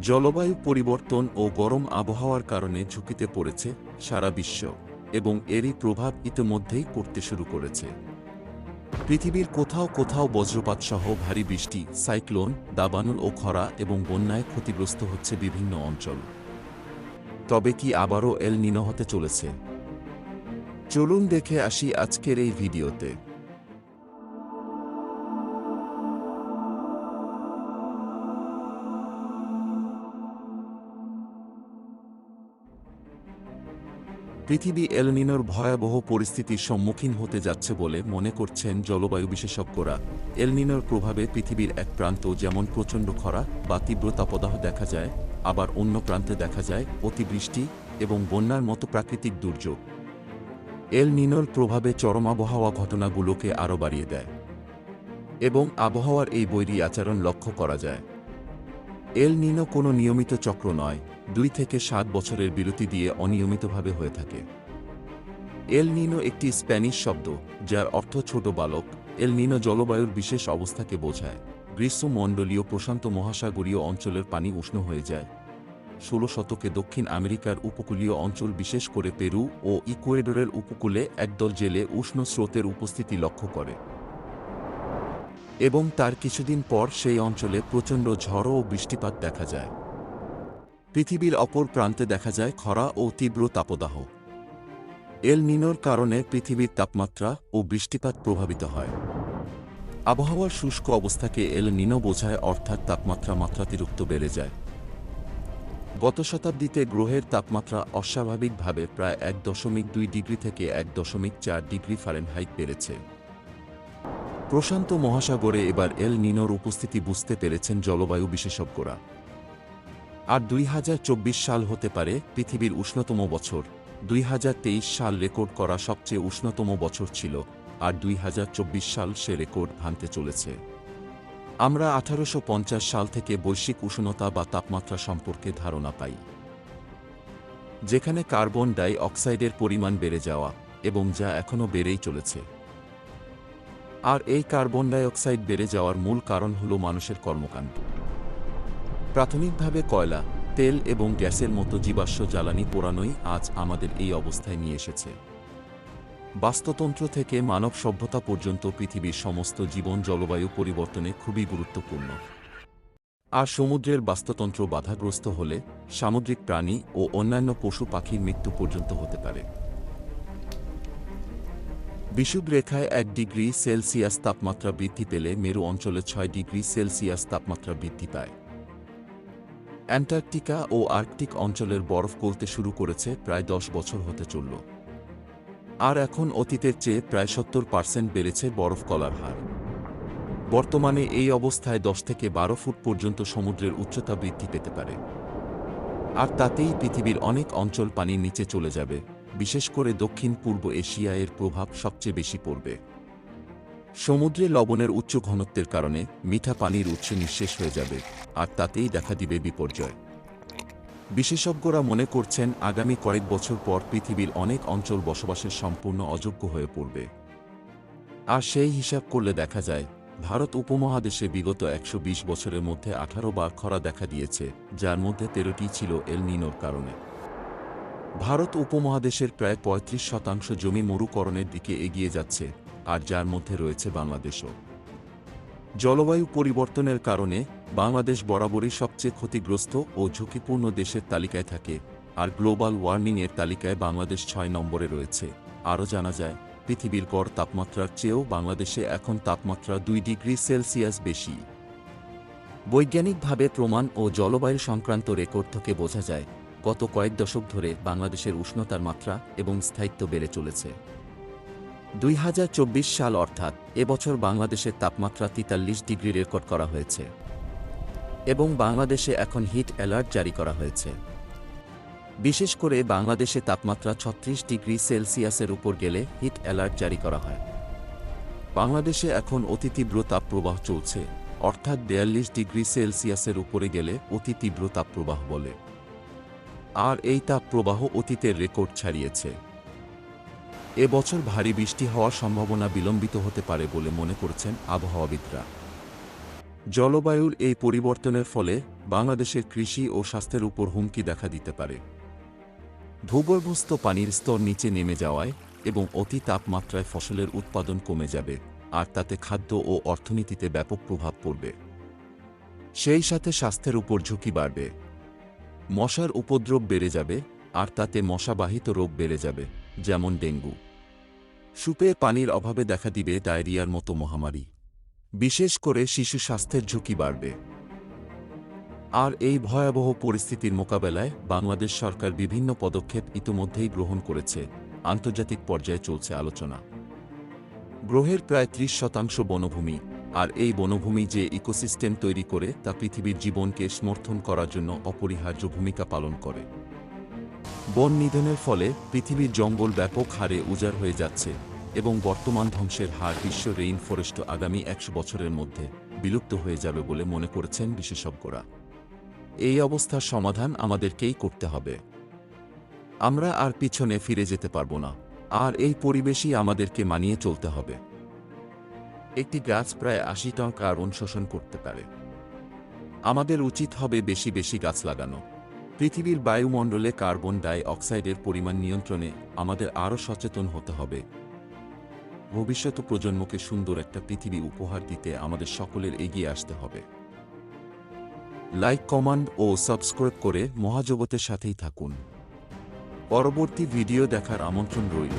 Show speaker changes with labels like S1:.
S1: জলবায়ু পরিবর্তন ও গরম আবহাওয়ার কারণে ঝুঁকিতে পড়েছে সারা বিশ্ব এবং এরই প্রভাব ইতিমধ্যেই পড়তে শুরু করেছে। পৃথিবীর কোথাও কোথাও বজ্রপাত সহ ভারী বৃষ্টি, সাইক্লোন, দাবানল ও খরা এবং বন্যায় ক্ষতিগ্রস্ত হচ্ছে বিভিন্ন অঞ্চল। তবে কি আবারও এল নিনো হতে চলেছে? চলুন দেখে আসি আজকের এই ভিডিওতে। পৃথিবী এলনিনোর ভয়াবহ পরিস্থিতির সম্মুখীন হতে যাচ্ছে বলে মনে করছেন জলবায়ু বিশেষজ্ঞরা। এলনিনোর প্রভাবে পৃথিবীর এক প্রান্ত যেমন প্রচণ্ড খরা বা তীব্র তাপদাহ দেখা যায়, আবার অন্য প্রান্তে দেখা যায় অতিবৃষ্টি এবং বন্যার মতো প্রাকৃতিক দুর্যোগ। এল নিনোর প্রভাবে চরম আবহাওয়া ঘটনাগুলোকে আরও বাড়িয়ে দেয় এবং আবহাওয়ার এই বৈরী আচরণ লক্ষ্য করা যায়। এল নিনো কোনো নিয়মিত চক্র নয়, দুই থেকে সাত বছরের বিরতি দিয়ে অনিয়মিতভাবে হয়ে থাকে। এল নিনো একটি স্প্যানিশ শব্দ, যার অর্থ ছোট বালক। এল নিনো জলবায়ুর বিশেষ অবস্থাকে বোঝায়। গ্রীষ্মমণ্ডলীয় প্রশান্ত মহাসাগরীয় অঞ্চলের পানি উষ্ণ হয়ে যায়। ষোলো শতকে দক্ষিণ আমেরিকার উপকূলীয় অঞ্চল, বিশেষ করে পেরু ও ইকুয়েডরের উপকূলে একদল জেলে উষ্ণ স্রোতের উপস্থিতি লক্ষ্য করে। এবং তার কিছুদিন পর সেই অঞ্চলে প্রচণ্ড ঝড় ও বৃষ্টিপাত দেখা যায়। পৃথিবীর অপর প্রান্তে দেখা যায় খরা ও তীব্র তাপদাহ। এল নিনোর কারণে পৃথিবীর তাপমাত্রা ও বৃষ্টিপাত প্রভাবিত হয়। আবহাওয়ার শুষ্ক অবস্থাকে এল নিনো বোঝায়, অর্থাৎ তাপমাত্রা মাত্রাতিরিক্ত বেড়ে যায়। গত শতাব্দীতে গ্রহের তাপমাত্রা অস্বাভাবিকভাবে প্রায় এক দশমিক দুই ডিগ্রি থেকে এক দশমিক চার ডিগ্রি ফারেনহাইট বেড়েছে। প্রশান্ত মহাসাগরে এবার এল নিনোর উপস্থিতি বুঝতে পেরেছেন জলবায়ু বিশেষজ্ঞরা। আর দুই হাজার চব্বিশ সাল হতে পারে পৃথিবীর উষ্ণতম বছর। দুই হাজার তেইশ সাল রেকর্ড করা সবচেয়ে উষ্ণতম বছর ছিল, আর দুই হাজার চব্বিশ সাল সে রেকর্ড ভাঙতে চলেছে। আমরা আঠারোশো পঞ্চাশ সাল থেকে বৈশ্বিক উষ্ণতা বা তাপমাত্রা সম্পর্কে ধারণা পাই। যেখানে কার্বন ডাই অক্সাইডের পরিমাণ বেড়ে যাওয়া এবং যা এখনও বেড়েই চলেছে। আর এই কার্বন ডাই অক্সাইড বেড়ে যাওয়ার মূল কারণ হল মানুষের কর্মকাণ্ড। প্রাথমিকভাবে কয়লা, তেল এবং গ্যাসের মতো জীবাশ্ম জ্বালানি পোড়ানোই আজ আমাদের এই অবস্থায় নিয়ে এসেছে। বাস্তুতন্ত্র থেকে মানব সভ্যতা পর্যন্ত পৃথিবীর সমস্ত জীবন জলবায়ু পরিবর্তনে খুবই গুরুত্বপূর্ণ। আর সমুদ্রের বাস্তুতন্ত্র বাধাগ্রস্ত হলে সামুদ্রিক প্রাণী ও অন্যান্য পশু পাখির মৃত্যু পর্যন্ত হতে পারে। বিষুব রেখায় এক ডিগ্রি সেলসিয়াস তাপমাত্রা বৃদ্ধি পেলে মেরু অঞ্চলে ছয় ডিগ্রি সেলসিয়াস তাপমাত্রা বৃদ্ধি পায়। অ্যান্টার্কটিকা ও আর্কটিক অঞ্চলের বরফ গলতে শুরু করেছে প্রায় দশ বছর হতে চলল। আর এখন অতীতের চেয়ে প্রায় সত্তর পার্সেন্ট বেড়েছে বরফ কলার হার। বর্তমানে এই অবস্থায় দশ থেকে বারো ফুট পর্যন্ত সমুদ্রের উচ্চতা বৃদ্ধি পেতে পারে। আর তাতেই পৃথিবীর অনেক অঞ্চল পানির নিচে চলে যাবে। বিশেষ করে দক্ষিণ পূর্ব এশিয়া এর প্রভাব সবচেয়ে বেশি পড়বে। সমুদ্রে লবণের উচ্চ ঘনত্বের কারণে মিঠা পানির উৎস নিঃশেষ হয়ে যাবে, আর তাতেই দেখা দিবে বিপর্যয়। বিশেষজ্ঞরা মনে করছেন আগামী কয়েক বছর পর পৃথিবীর অনেক অঞ্চল বসবাসের সম্পূর্ণ অযোগ্য হয়ে পড়বে। আর সেই হিসাব করলে দেখা যায়, ভারত উপমহাদেশে বিগত একশো বিশ বছরের মধ্যে আঠারো বার খরা দেখা দিয়েছে, যার মধ্যে তেরোটি ছিল এল নিনোর কারণে। ভারত উপমহাদেশের প্রায় ৩৫ শতাংশ জমি মরুকরণের দিকে এগিয়ে যাচ্ছে, আর যার মধ্যে রয়েছে বাংলাদেশও। জলবায়ু পরিবর্তনের কারণে বাংলাদেশ বরাবরই সবচেয়ে ক্ষতিগ্রস্ত ও ঝুঁকিপূর্ণ দেশের তালিকায় থাকে, আর গ্লোবাল ওয়ার্মিংয়ের তালিকায় বাংলাদেশ ছয় নম্বরে রয়েছে। আরও জানা যায়, পৃথিবীর গড় তাপমাত্রার চেয়েও বাংলাদেশে এখন তাপমাত্রা দুই ডিগ্রি সেলসিয়াস বেশি। বৈজ্ঞানিকভাবে প্রমাণ ও জলবায়ু সংক্রান্ত রেকর্ড থেকে বোঝা যায় গত কয়েক দশক ধরে বাংলাদেশের উষ্ণতার মাত্রা এবং স্থায়িত্ব বেড়ে চলেছে। দুই হাজার চব্বিশ সাল অর্থাৎ এবছর বাংলাদেশের তাপমাত্রা তিতাল্লিশ ডিগ্রি রেকর্ড করা হয়েছে এবং বাংলাদেশে এখন হিট অ্যালার্ট জারি করা হয়েছে। বিশেষ করে বাংলাদেশে তাপমাত্রা ছত্রিশ ডিগ্রি সেলসিয়াসের উপর গেলে হিট অ্যালার্ট জারি করা হয়। বাংলাদেশে এখন অতি তীব্র তাপপ্রবাহ চলছে, অর্থাৎ বিয়াল্লিশ ডিগ্রি সেলসিয়াসের উপরে গেলে অতি তীব্র তাপপ্রবাহ বলে। আর এই তাপপ্রবাহ অতীতের রেকর্ড ছাড়িয়েছে। এবছর ভারী বৃষ্টি হওয়ার সম্ভাবনা বিলম্বিত হতে পারে বলে মনে করছেন আবহাওয়াবিদরা। জলবায়ুর এই পরিবর্তনের ফলে বাংলাদেশের কৃষি ও স্বাস্থ্যের উপর হুমকি দেখা দিতে পারে। ভূগর্ভস্থ পানির স্তর নিচে নেমে যাওয়ায় এবং অতি তাপমাত্রায় ফসলের উৎপাদন কমে যাবে, আর তাতে খাদ্য ও অর্থনীতিতে ব্যাপক প্রভাব পড়বে। সেই সাথে স্বাস্থ্যের উপর ঝুঁকি বাড়বে। মশার উপদ্রব বেড়ে যাবে, আর তাতে মশাবাহিত রোগ বেড়ে যাবে, যেমন ডেঙ্গু। সুপে পানির অভাবে দেখা দিবে ডায়রিয়ার মতো মহামারী। বিশেষ করে শিশু স্বাস্থ্যের ঝুঁকি বাড়বে। আর এই ভয়াবহ পরিস্থিতির মোকাবেলায় বাংলাদেশ সরকার বিভিন্ন পদক্ষেপ ইতোমধ্যেই গ্রহণ করেছে, আন্তর্জাতিক পর্যায়ে চলছে আলোচনা। গ্রহের প্রায় ত্রিশ শতাংশ বনভূমি আর এই বনভূমি যে ইকোসিস্টেম তৈরি করে তা পৃথিবীর জীবনকে সমর্থন করার জন্য অপরিহার্য ভূমিকা পালন করে। বন নিধনের ফলে পৃথিবীর জঙ্গল ব্যাপক হারে উজাড় হয়ে যাচ্ছে এবং বর্তমান ধ্বংসের হার বিশ্ব রেইন ফরেস্ট আগামী একশো বছরের মধ্যে বিলুপ্ত হয়ে যাবে বলে মনে করেছেন বিশেষজ্ঞরা। এই অবস্থার সমাধান আমাদেরকেই করতে হবে। আমরা আর পিছনে ফিরে যেতে পারব না। আর এই পরিবেশই আমাদেরকে মানিয়ে চলতে হবে। একটি গাছ প্রায় আশি টন কার্বন শোষণ করতে পারে। আমাদের উচিত হবে বেশি বেশি গাছ লাগানো। পৃথিবীর বায়ুমণ্ডলে কার্বন ডাই অক্সাইডের পরিমাণ নিয়ন্ত্রণে আমাদের আরও সচেতন হতে হবে। ভবিষ্যৎ প্রজন্মকে সুন্দর একটা পৃথিবী উপহার দিতে আমাদের সকলের এগিয়ে আসতে হবে। লাইক, কমান্ড ও সাবস্ক্রাইব করে মহাজগতের সাথেই থাকুন। পরবর্তী ভিডিও দেখার আমন্ত্রণ রইল।